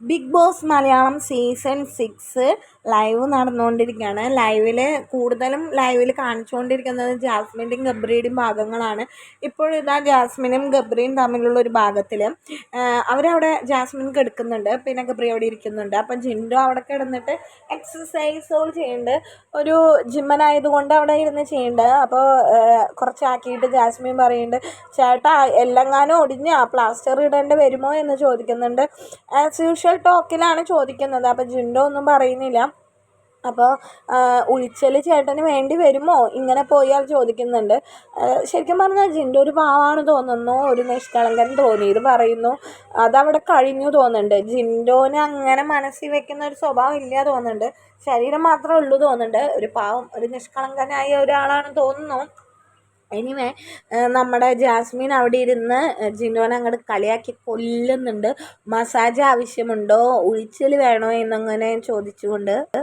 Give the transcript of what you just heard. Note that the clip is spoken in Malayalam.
Big boss Malayalam season six live നടന്നുകൊണ്ടിരിക്കുകയാണ്. ലൈവിൽ കൂടുതലും ലൈവിൽ കാണിച്ചുകൊണ്ടിരിക്കുന്നത് ജാസ്മിന്റെയും ഗബ്രിയുടെയും ഭാഗങ്ങളാണ്. ഇപ്പോഴിതാ ജാസ്മിനും ഗബ്രിയും തമ്മിലുള്ള ഒരു ഭാഗത്തിൽ അവരവിടെ ജാസ്മിൻ കിടക്കുന്നുണ്ട് പിന്നെ ഗബ്രി അവിടെ ഇരിക്കുന്നുണ്ട്. അപ്പം ജിൻഡോ അവിടെ കിടന്നിട്ട് എക്സസൈസുകൾ ചെയ്യുന്നുണ്ട് ഒരു ജിമ്മനായതുകൊണ്ട് അവിടെ ഇരുന്ന് ചെയ്യുന്നുണ്ട് അപ്പോൾ കുറച്ചാക്കിയിട്ട് ജാസ്മിൻ പറയുന്നുണ്ട് ചേട്ടാ എല്ലെങ്ങാനും ഒടിഞ്ഞ് പ്ലാസ്റ്റർ ഇടേണ്ടി വരുമോ? എന്ന് ചോദിക്കുന്നുണ്ട്. ആസ് യൂഷ്വൽ ടോക്കിലാണ് ചോദിക്കുന്നത്. അപ്പോൾ ജിൻഡോ ഒന്നും പറയുന്നില്ല. അപ്പോൾ ഉളിച്ചൽ ചേട്ടന് വേണ്ടി വരുമോ? ഇങ്ങനെ പോയാൽ ചോദിക്കുന്നുണ്ട്. ശരിക്കും പറഞ്ഞാൽ ജിൻഡോ ഒരു പാവാണ് തോന്നുന്നു. ഒരു നിഷ്കളങ്കൻ തോന്നിയത് പറയുന്നു. അതവിടെ കഴിഞ്ഞു തോന്നുന്നുണ്ട്. ജിൻഡോന് അങ്ങനെ മനസ്സിൽ വെക്കുന്ന ഒരു സ്വഭാവം ഇല്ല തോന്നുന്നുണ്ട്. ശരീരം മാത്രമേ ഉള്ളൂ തോന്നുന്നുണ്ട്. ഒരു പാവം ഒരു നിഷ്കളങ്കനായ ഒരാളാണ് തോന്നുന്നു. എനിവേ നമ്മുടെ ജാസ്മിൻ അവിടെ ഇരുന്ന് ജിനോനെ അങ്ങോട്ട് കളിയാക്കി കൊല്ലുന്നുണ്ട്. മസാജ് ആവശ്യമുണ്ടോ? ഉഴിച്ചിൽ വേണോ എന്നങ്ങനെ ചോദിച്ചുകൊണ്ട്